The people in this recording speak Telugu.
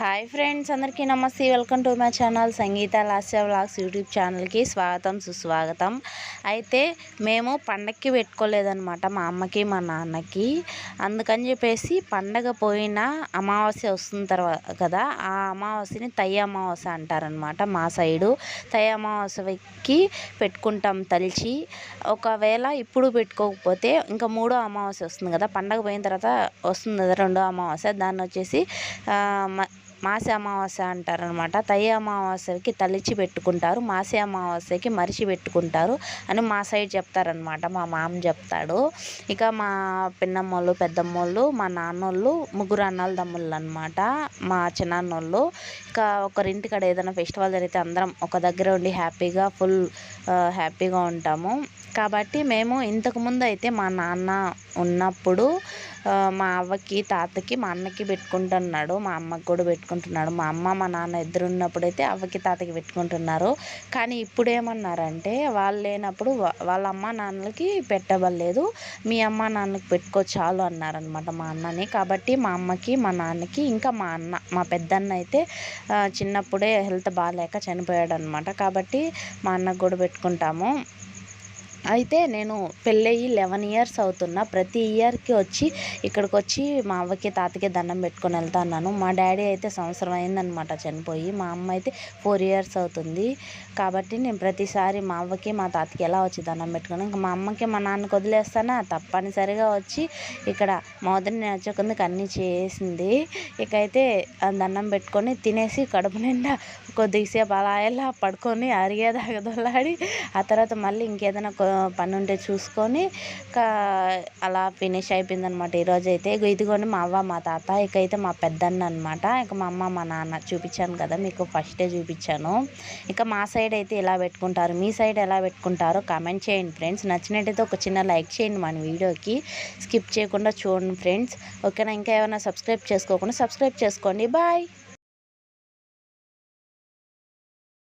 హాయ్ ఫ్రెండ్స్ అందరికీ నమస్తే. Welcome to my channel Sangeetha Lasya vlogs YouTube ఛానల్కి స్వాగతం సుస్వాగతం. అయితే మేము పండక్కి పెట్టుకోలేదనమాట మా అమ్మకి మా నాన్నకి. అందుకని చెప్పేసి పండగ పోయిన అమావాస్య వస్తుంది తర్వాత కదా ఆ అమావాస్యని తయ్య అమావాస్య అంటారనమాట మా సైడు. తయ్య అమావాస్యకి పెట్టుకుంటాం తలిచి. ఒకవేళ ఇప్పుడు పెట్టుకోకపోతే ఇంకా మూడో అమావాస్య వస్తుంది కదా పండగ పోయిన తర్వాత వస్తుంది కదా రెండో అమావాస్య. దాన్ని వచ్చేసి మాసి అమావాస్య అంటారనమాట. తయ్య అమావాస్యకి తలిచి పెట్టుకుంటారు. మాసి అమావాస్యకి మరిచి పెట్టుకుంటారు అని మా సైడ్ చెప్తారనమాట. మా మామ చెప్తాడు. ఇక మా పిన్నమ్మోళ్ళు పెద్దమ్మోళ్ళు మా నాన్నోళ్ళు ముగ్గురు అన్నల తమ్ముళ్ళు అనమాట మా చిన్నాన్నోళ్ళు. ఇక ఒకరింటికాడ ఏదైనా ఫెస్టివల్ జరిగితే అందరం ఒక దగ్గర ఉండి హ్యాపీగా ఫుల్ హ్యాపీగా ఉంటాము. కాబట్టి మేము ఇంతకుముందు అయితే మా నాన్న ఉన్నప్పుడు మా అవ్వకి తాతకి మా అన్నకి పెట్టుకుంటున్నాడు. మా అమ్మకి కూడా పెట్టుకుంటున్నాడు. పెట్టుకుంటున్నాడు. మా అమ్మ మా నాన్న ఇద్దరు ఉన్నప్పుడైతే అవ్వకి తాతకి పెట్టుకుంటున్నారు. కానీ ఇప్పుడు ఏమన్నారంటే వాళ్ళు లేనప్పుడు వాళ్ళ అమ్మ నాన్నలకి పెట్టవలేదు మీ అమ్మ నాన్నకి పెట్టుకో చాలు అన్నారనమాట మా అన్నని. కాబట్టి మా అమ్మకి మా నాన్నకి ఇంకా మా అన్న మా పెద్దన్న అయితే చిన్నప్పుడే హెల్త్ బాగాలేక చనిపోయాడు అనమాట కాబట్టి మా అన్నకు కూడా పెట్టుకుంటాము. అయితే నేను పెళ్ళయి లెవెన్ ఇయర్స్ అవుతున్నా. ప్రతి ఇయర్కి వచ్చి ఇక్కడికి వచ్చి మా అవ్వకి తాతకి దండం పెట్టుకొని వెళ్తాను మా డాడీ అయితే సంవత్సరం అయిందనమాట చనిపోయి. మా అమ్మ అయితే ఫోర్ ఇయర్స్ అవుతుంది. కాబట్టి నేను ప్రతిసారి మా అవ్వకి మా తాతకి ఎలా వచ్చి దండం పెట్టుకుని ఇంకా మా అమ్మకి మా నాన్నకి వదిలేస్తానా? తప్పనిసరిగా వచ్చి ఇక్కడ మోదరి నేర్చుకుందుకు అన్నీ చేసింది. ఇకైతే దండం పెట్టుకొని తినేసి కడుపు నిండా కొద్దిసేపు అలా ఎలా పడుకొని అరిగేదాగదొల్లాడి ఆ తర్వాత మళ్ళీ ఇంకేదైనా పని ఉంటే చూసుకొని అలా ఫినిష్ అయిపోయింది అనమాట ఈరోజు అయితే ఇదిగోండి మా అవ్వ మా తాత ఇక అయితే మా పెద్దన్న అనమాట ఇక మా అమ్మ మా నాన్న చూపించాను కదా మీకు ఫస్టే చూపించాను. ఇక మా సైడ్ అయితే ఎలా పెట్టుకుంటారు మీ సైడ్ ఎలా పెట్టుకుంటారో కామెంట్ చేయండి ఫ్రెండ్స్ నచ్చినట్టయితే ఒక చిన్న లైక్ చేయండి మన వీడియోకి. స్కిప్ చేయకుండా చూడండి ఫ్రెండ్స్ ఓకేనా? ఇంకా ఏమైనా సబ్స్క్రైబ్ చేసుకోకుండా సబ్స్క్రైబ్ చేసుకోండి. బాయ్